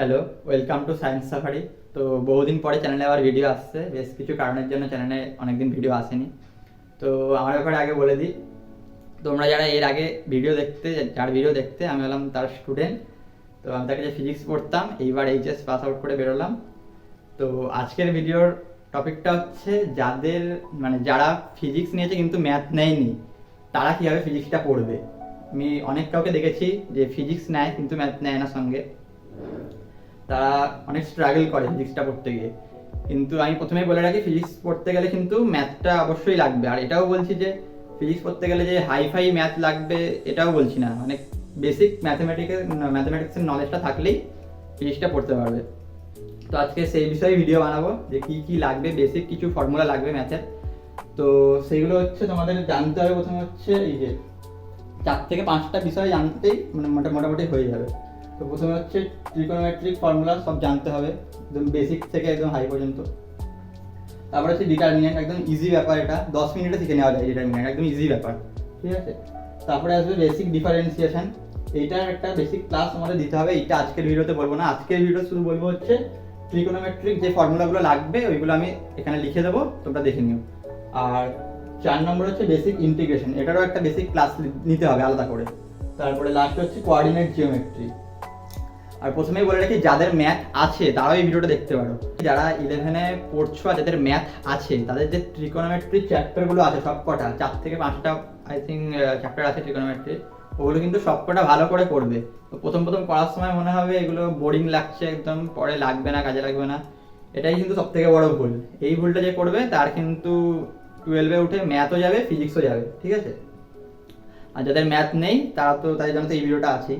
Hello welcome to science safari তো বহুদিন পরে চ্যানেলে আবার ভিডিও আসছে। বেশ কিছু কারণের জন্য চ্যানেলে অনেকদিন ভিডিও আসেনি। তো আমার ব্যাপারে আগে বলে দিই, তোমরা যারা এর আগে ভিডিও দেখতে, যার ভিডিও দেখতে, আমি হলাম তার স্টুডেন্ট তো আমি তাকে যে ফিজিক্স পড়তাম, এইবার এইচএস পাস আউট করে বেরোলাম। তো আজকের ভিডিওর টপিকটা হচ্ছে যাদের মানে যারা ফিজিক্স নিয়েছে কিন্তু ম্যাথ নেয়নি, তারা কীভাবে ফিজিক্সটা পড়বে? আমি অনেক কাউকে দেখেছি যে ফিজিক্স নেয় কিন্তু ম্যাথ নেয় না সঙ্গে। তারা অনেক স্ট্রাগল করে ফিজিক্সটা পড়তে গিয়ে। কিন্তু আমি প্রথমেই বলে রাখি ফিজিক্স পড়তে গেলে কিন্তু ম্যাথটা অবশ্যই লাগবে। আর এটাও বলছি যে ফিজিক্স পড়তে গেলে যে হাই ফাই ম্যাথ লাগবে, এটাও বলছি না। অনেক বেসিক ম্যাথমেটিক্যাল ম্যাথমেটিক্সের নলেজটা থাকলেই ফিজিক্সটা পড়তে পারবে। তো আজকে সেই বিষয়ে ভিডিও বানাবো, যে কি কি লাগবে বেসিক কিছু ফর্মুলা লাগবে ম্যাথের তো সেইগুলো হচ্ছে তোমাদের জানতে হবে। প্রথমে হচ্ছে এই যে, চার থেকে পাঁচটা বিষয় জানতেই মানে মোটামুটি হয়ে যাবে। তো প্রথমে হচ্ছে ট্রিকোনোমেট্রিক ফর্মুলা সব জানতে হবে, একদম বেসিক থেকে একদম হাই পর্যন্ত। তারপরে হচ্ছে ডিটারমিনেন্ট একদম ইজি ব্যাপার এটা। দশ মিনিটে শিখে নেওয়া যায় ডিটারমিনেন্ট একদম ইজি ব্যাপার। ঠিক আছে? তারপরে আসবে বেসিক ডিফারেন্সিয়েশন এইটার একটা বেসিক ক্লাস আমাদের দিতে হবে, এইটা আজকের ভিডিওতে বলব না। আজকের ভিডিও শুধু বলব হচ্ছে ট্রিকোনোমেট্রিক যে ফর্মুলাগুলো লাগবে, ওইগুলো আমি এখানে লিখে দেবো, তোমরা দেখে নিও। আর চার নম্বর হচ্ছে বেসিক ইন্টিগ্রেশন এটারও একটা বেসিক ক্লাস নিতে হবে আলাদা করে। তারপরে লাস্ট হচ্ছে কোঅর্ডিনেট জিওমেট্রি আর প্রথমেই বলে রাখি, যাদের ম্যাথ আছে, তারাও এই ভিডিওটা দেখতে পারো। যারা ইলেভেনে পড়ছো আর যাদের ম্যাথ আছে, তাদের যে ট্রিকোনোমেট্রি চ্যাপ্টারগুলো আছে সব কটা, চার থেকে পাঁচটা আই থিঙ্ক চ্যাপ্টার আছে ট্রিকোনোমেট্রি ওগুলো কিন্তু সবকটা ভালো করে করবে। তো প্রথম প্রথম করার সময় মনে হবে এগুলো বোরিং লাগছে একদম, পরে লাগবে না, কাজে লাগবে না। এটাই কিন্তু সব থেকে বড় ভুল। এই ভুলটা যে করবে, তার কিন্তু টুয়েলভে উঠে ম্যাথও যাবে ফিজিক্সও যাবে, ঠিক আছে? আর যাদের ম্যাথ নেই, তারা তো তাদের জন্য তো এই ভিডিওটা আছে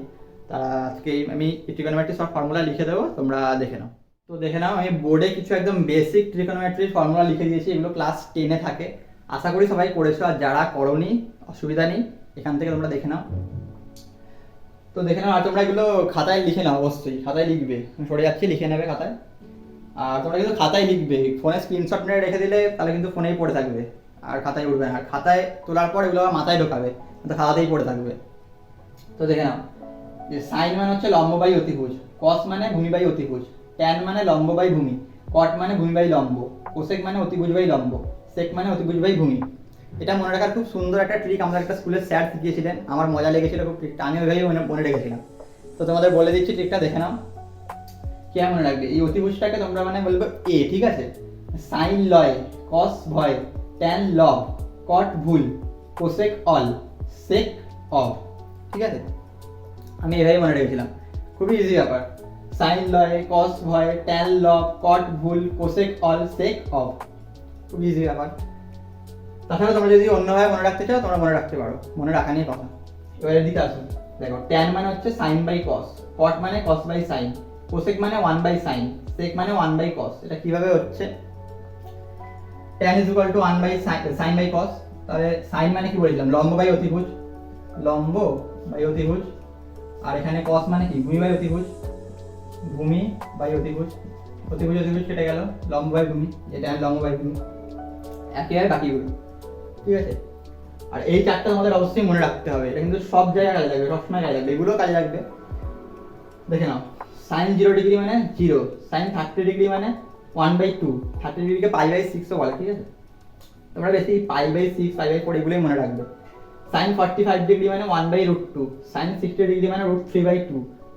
তারা আজকে আমি ট্রিকোনোমেট্রি সব ফর্মুলা লিখে দেবো, তোমরা দেখে নাও। তো দেখে নাও, আমি বোর্ডে কিছু একদম বেসিক ট্রিকোনোমেট্রির ফর্মুলা লিখে দিয়েছি, এগুলো ক্লাস টেনে থাকে। আশা করি সবাই করেছ আর যারা করনি, অসুবিধা নেই, এখান থেকে তোমরা দেখে নাও। তো দেখে নাও, আর তোমরা এগুলো খাতায় লিখে নাও, অবশ্যই, খাতায় লিখবে। সরে যাচ্ছি, লিখে নেবে খাতায়। আর তোমরা কিন্তু খাতায় লিখবে ফোনে স্ক্রিনশট মেরে রেখে দিলে তাহলে কিন্তু ফোনেই পড়ে থাকবে, আর খাতায় উঠবে না। আর খাতায় তোলার পর এগুলো আবার মাথায় ঢোকাবে তো খাতাতেই পড়ে থাকবে। তো দেখে নাও। যে সাইন মানে হচ্ছে লম্ব বাই অতিভুজ কস মানে ভূমি বাই অতিভুজ ট্যান মানে লম্ব বাই ভূমি কট মানে ভূমিবাই লম্ব কোসেক মানে অতিভুজবাই লম্ব সেক মানে অতিভুজ ভূমি। এটা মনে রাখার খুব সুন্দর একটা ট্রিক আমরা একটা স্কুলের স্যার শিখিয়েছিলেন, আমার মজা লেগেছিল খুব ট্রিকটা আমি ওইভাবেই মনে রেখেছিলাম। তো তোমাদের বলে দিচ্ছি ট্রিকটা দেখে নাও। কে মনে রাখবে, এই অতিভুজটাকে তোমরা মানে বলবে এ ঠিক আছে? সাইন লয় কস ভয় ট্যান লব কট ভুল কোসেক অল সেক অফ ঠিক আছে? আমি এভাবে মনে রেখেছিলাম। খুবই ইজি ব্যাপার। সাইন লয় কস ভয় ট্যান লব কট ভুল কোসেক অল সেক অফ খুব ইজি ব্যাপার। তাছাড়া তোমরা যদি অন্যভাবে মনে রাখতে চাও, তোমরা মনে রাখতে পারো। মনে রাখা নিয়ে কথা। এবারে দিতে আসুন। দেখো ট্যান মানে হচ্ছে সাইন বাই কস কট মানে কস বাই সাইন কোসেক মানে ওয়ান বাই সাইন সেক মানে ওয়ান বাই কস এটা কীভাবে হচ্ছে? Tan is equal to one by sine by cos তাহলে সাইন মানে কি বলেছিলাম? লম্ব বাই অতিভুজ। লম্ব বাই অতিভুজ। আর এখানে কস মানে কি? ভূমি বাই অতিভুজ। ভূমি বাই অতিভুজ। অতিভুজ অতিভুজ কেটে গেল। লম্ব বাই ভূমি। এটা লম্ব বাই ভূমি। একেবারে বাকিগুলো ঠিক আছে? আর এই চারটা আমাদের অবশ্যই মনে রাখতে হবে। এটা কিন্তু সব জায়গায় কাজে লাগবে, সবসময় কাজে লাগবে। এগুলো কাজে লাগবে। দেখে নাও। সাইন জিরো ডিগ্রি মানে জিরো সাইন থার্টি ডিগ্রি মানে ওয়ান বাই টু থার্টি ডিগ্রিকে পাই বাই সিক্সও বলে, ঠিক আছে? তোমরা বেশি pi by six pi by four এগুলোই মনে রাখবে। সাইন ফর্টি ফাইভ ডিগ্রি মানে one by root two sine sixty degree মানে root three by two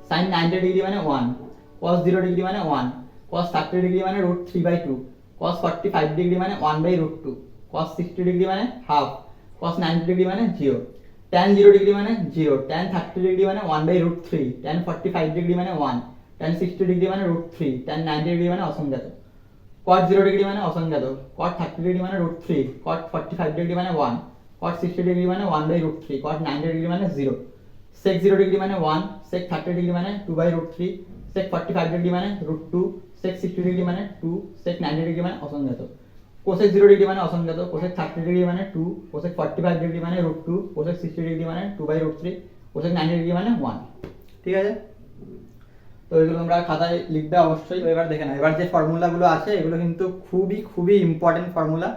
sine ninety degree মানে ওয়ান কস জিরো ডিগ্রি মানে ওয়ান কস থার্টি ডিগ্রি মানে root three by two cos forty five degree মানে one by root two cos sixty degree মানে half cos ninety degree মানে zero tan zero degree মানে zero tan thirty degree মানে one by root three tan forty five degree মানে one tan sixty degree মানে root three tan ninety degree মানে অসংজ্ঞাত cot zero degree মানে অসংজ্ঞাত cot thirty degree মানে root three cot forty five degree মানে one cot sixty degree মানে one by root three cot ninety degree মানে zero sec zero degree মানে one sec thirty degree মানে two by root three sec forty five degree মানে root two sec sixty degree মানে two sec ninety degree মানে অসংজ্ঞাত cosec zero degree মানে অসংজ্ঞাত cosec thirty degree মানে two cosec forty five degree মানে root two cosec sixty degree মানে two by root three cosec ninety degree মানে one ঠিক আছে তো এগুলো তোমরা খাতায় লিখবে অবশ্যই এবার দেখে নাও এবার যে ফর্মুলাগুলো আছে এগুলো কিন্তু খুবই খুবই ইম্পর্টেন্ট ফর্মুলা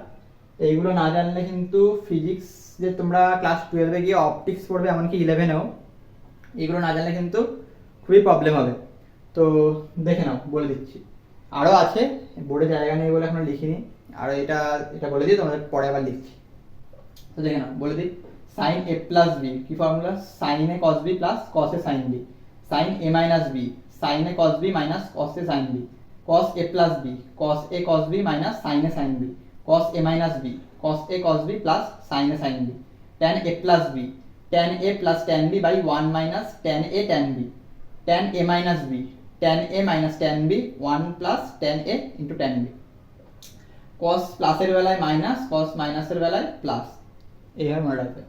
এইগুলো না জানলে কিন্তু ফিজিক্স যে তোমরা ক্লাস টুয়েলভে গিয়ে অপটিক্স পড়বে এমনকি ইলেভেনেও এগুলো না জানলে কিন্তু খুবই প্রবলেম হবে। তো দেখে নাও, বলে দিচ্ছি। আরও আছে বোর্ডে জায়গা নেই বলে এখনও লিখিনি। আর এটা এটা বলে দিই, তোমাদের পরে আবার লিখছি। তো দেখে নাও, বলে দিই সাইন এ প্লাস বি কি formula sine A cos B plus cos A sine B sine A minus B sine A cos B minus cos A sine B cos A plus b cos A cos b minus sin a sin b cos a minus b cos a cos b plus sin a sin b tan a plus b tan a plus tan b by 1 minus tan a tan b tan a minus b tan a minus tan b 1 plus tan a into tan b cos প্লাসের বেলায় minus cos মাইনাসের বেলায় plus এইভাবে মনে রাখবে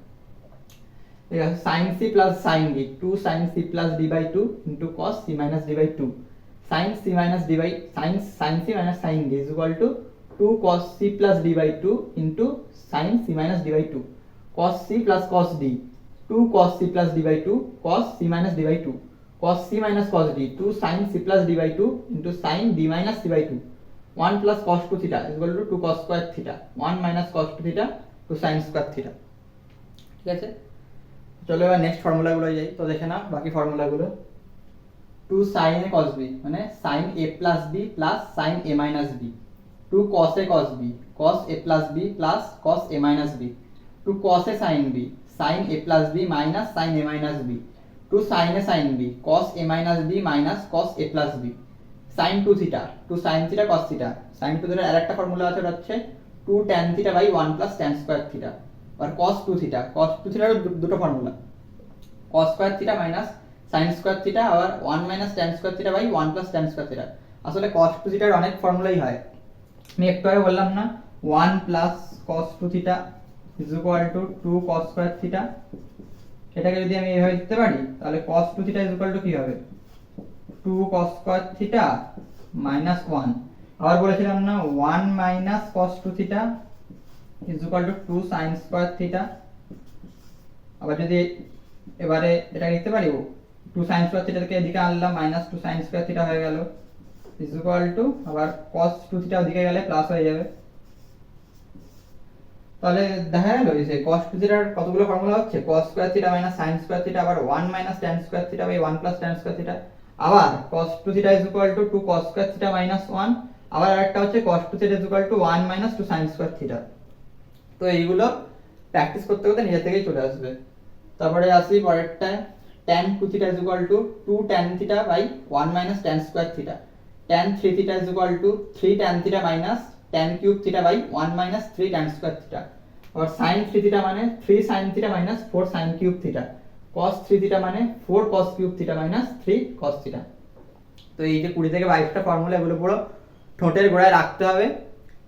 আছে sin c plus sin b 2 sin c plus d by 2 into cos c minus d by 2 sin c minus d by sin sin c minus sin d is equal to 2 cos c plus d by 2 into sin c minus d by 2 cos c plus cos d 2 cos c plus d by 2 cos c minus d by 2 cos c minus cos d 2 sin c plus d by 2 into sin d minus c by 2 1 plus cos 2 theta is equal to 2 cos square theta 1 minus cos 2 theta 2 sin square theta ঠিক আছে চলো এবার next ফর্মুলাগুলো যাই তো দেখে না বাকি ফর্মুলাগুলো two sine A cos B মানে sine A plus B plus sine A minus B two cos A cos B cos A plus B plus cos A minus B two cos A sine B sine A plus B minus sine A minus B two sine A sine B cos A minus B minus cos A plus B sine two theta two sine theta cos theta sine two থিটার আরেকটা formula আছে হচ্ছে two tan theta by one plus tan square theta আর cos two theta cos two থিটার দুটো formula cos square theta minus sin square theta আবার 1 minus tan square theta by 1 plus tan square theta আসলে cos two থিটার অনেক ফর্মুলাই হয়। আমি একটু বললাম না 1 plus cos two theta is equal to 2 cos square theta এটাকে যদি আমি এইভাবে দিতে পারি, তাহলে cos two theta is equal to কি হবে? 2 cos স্কয়ার থিটা মাইনাস 1 আবার বলেছিলাম না 1 minus cos two theta is equal to 2 sin square theta আবার যদি এবারে এটা লিখতে পারি টু সাইন স্কোয়ার থিটাকে এদিকে আনলাম minus two sine square theta হয়ে গেল। ইজ ইকুয়াল টু আবার কস টু থিটা ওদিকে গেলে প্লাস হয়ে যাবে। তাহলে দেখা গেল যে কস টু থিটার কতগুলো ফর্মুলা হচ্ছে? Cos square theta minus sine square theta আবার one minus tan square theta by one plus tan square theta আবার cos two theta is equal to two cos square theta minus one আবার আরেকটা হচ্ছে cos two theta is equal to one minus two sine square theta তো এইগুলো practice করতে করতে নিজে থেকেই চলে আসবে। তারপরে আসি পরেরটা tan 2 theta is equal to 2 tan theta by 1 minus tan square theta tan 3 theta is equal to 3 tan theta minus tan cube theta by 1 minus 3 tan square theta और sin 3 theta মানে 3 sin theta minus 4 sin cube theta cos 3 theta মানে 4 cos cube theta minus 3 cos theta তো এই যে কুড়ি থেকে বাইশটা formula এগুলো পুরো ঠোঁটের গোড়ায় রাখতে হবে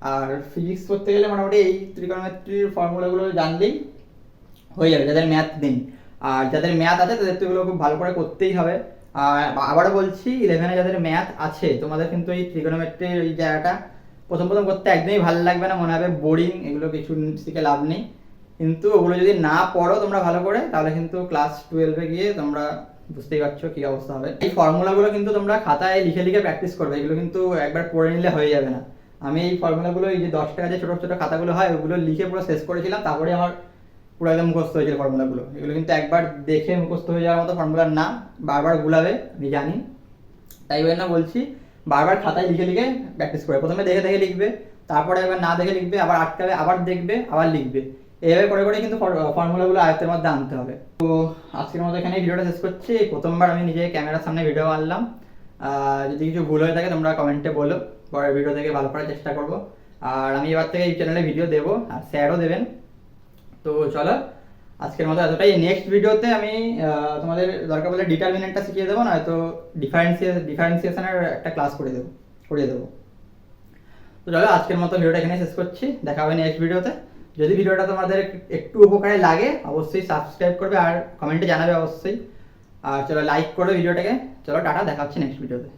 আর ফিজিক্স করতে গেলে মোটামুটি এই ত্রিকোণমিতির ফর্মুলাগুলো জানলেই হয়ে যাবে যাদের ম্যাথ নেই আর যাদের ম্যাথ আছে তাদের তো এগুলো খুব ভালো করে করতেই হবে আবারও বলছি ইলেভেনে যাদের ম্যাথ আছে, তোমাদের কিন্তু এই ট্রিগোনোমেট্রির এই জায়গাটা প্রথম প্রথম করতে একদমই ভালো লাগবে না, মনে হবে বোরিং এগুলো কিছু শিখে লাভ নেই। কিন্তু ওগুলো যদি না পড়ো তোমরা ভালো করে, তাহলে কিন্তু ক্লাস টুয়েলভে গিয়ে তোমরা বুঝতেই পারছ কি অবস্থা হবে। এই ফর্মুলাগুলো কিন্তু তোমরা খাতায় লিখে লিখে প্র্যাকটিস করবে, এগুলো কিন্তু একবার পড়ে নিলে হয়ে যাবে না। আমি এই ফর্মুলাগুলো এই যে দশ টাকা যে ছোটো ছোটো খাতাগুলো হয়, ওগুলো লিখে পুরো শেষ করেছিলাম, তারপরে আমার পুরো একদম মুখস্থ হয়েছিল ফর্মুলাগুলো। এগুলো কিন্তু একবার দেখে মুখস্থ হয়ে যাওয়ার মতো ফর্মুলা না বারবার গুলাবে আমি জানি। তাই জন্য বলছি, বারবার খাতায় লিখে লিখে প্র্যাকটিস করে। প্রথমে দেখে দেখে লিখবে, তারপরে একবার না দেখে লিখবে, আবার আটকাবে, আবার দেখবে, আবার লিখবে। এইভাবে করে করে কিন্তু ফর্মুলাগুলো আয়ত্তের মধ্যে আনতে হবে। তো আজকের মতো এখানে ভিডিওটা শেষ করছি। প্রথমবার আমি নিজে ক্যামেরার সামনে ভিডিও আনলাম। যদি কিছু ভুল হয়ে থাকে তোমরা কমেন্টে বলো। পরের ভিডিও থেকে ভালো করার চেষ্টা করব। আর আমি এবার থেকে এই চ্যানেলে ভিডিও দেবো, আর স্যারও দেবেন। তো চলো, আজকের মতো এতটাই। নেক্সট ভিডিওতে আমি তোমাদের দরকার বলে ডিটারমিনেন্টটা শিখিয়ে দেবো না হয়তো ডিফারেন্সিয়ে ডিফারেন্সিয়েশনের একটা ক্লাস করে দেবো, করিয়ে দেবো। তো চলো, আজকের মতো ভিডিওটা এখানে শেষ করছি। দেখা হবে নেক্সট ভিডিওতে যদি ভিডিওটা তোমাদের একটু উপকারে লাগে, অবশ্যই সাবস্ক্রাইব করবে আর কমেন্টে জানাবে অবশ্যই। আর চলো লাইক করবে ভিডিওটাকে চলো, টাটা, দেখা হচ্ছে নেক্সট ভিডিওতে